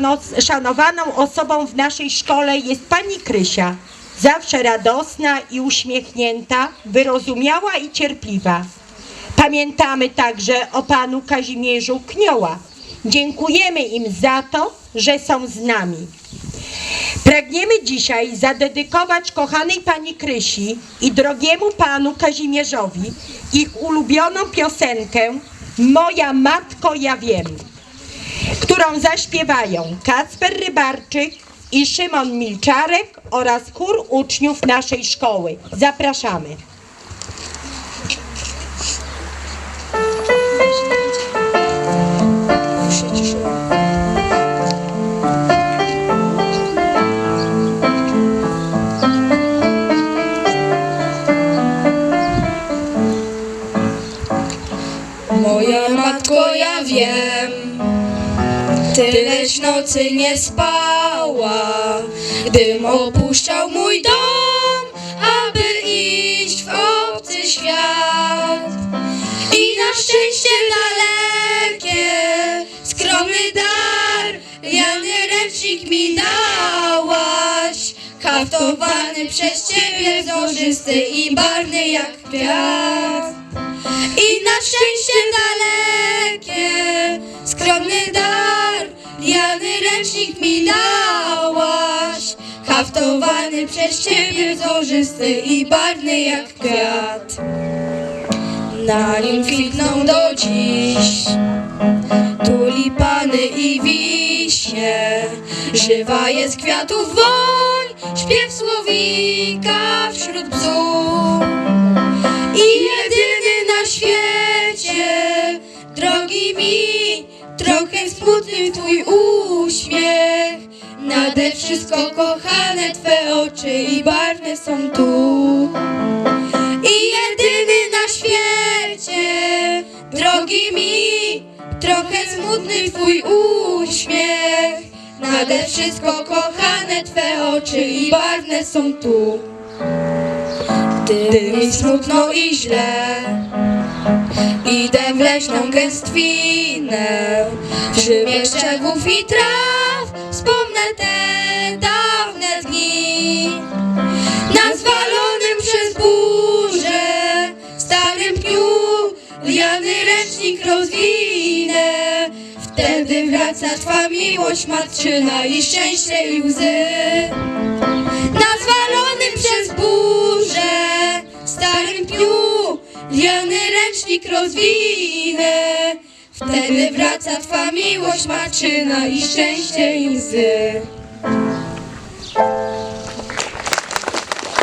No, Szanowaną osobą w naszej szkole jest pani Krysia. Zawsze radosna i uśmiechnięta, wyrozumiała i cierpliwa. Pamiętamy także o panu Kazimierzu Knioła. Dziękujemy im za to, że są z nami. Pragniemy dzisiaj zadedykować kochanej pani Krysi i drogiemu panu Kazimierzowi ich ulubioną piosenkę Moja matko ja wiem którą zaśpiewają Kacper Rybarczyk i Szymon Milczarek oraz chór uczniów naszej szkoły. Zapraszamy. Moja matko, ja wiem, tyleś nocy nie spała, gdym opuszczał mój dom, aby iść w obcy świat. I na szczęście dalekie, skromny dar, Jany ręcznik mi dałaś, haftowany przez ciebie, wzorzysty i barwny jak kwiat. I na szczęście dalekie, skromny dar, ręcznik mi dałaś, haftowany przez ciebie, wzorzysty i barwny jak kwiat. Na nim kwitną do dziś tulipany i wiśnie, żywa jest kwiatów woń, śpiew słowika wśród bzów. I jedyny na świecie, drogi mi, trochę smutny twój uśmiech. Nade wszystko kochane twe oczy i barwne są tu. I jedyny na świecie, drogi mi, trochę smutny twój uśmiech. Nade wszystko kochane twe oczy i barwne są tu. Gdy mi smutno i źle Idę w leśną gęstwinę W krzewów i traw. Wspomnę te dawne dni. Na zwalonym przez burzę Starym pniu Liany ręcznik rozwinę. Wtedy wraca Twa miłość matczyna I szczęście i łzy Ziany ręcznik rozwinę. Wtedy wraca Twa miłość, maczyna i szczęście i łzy.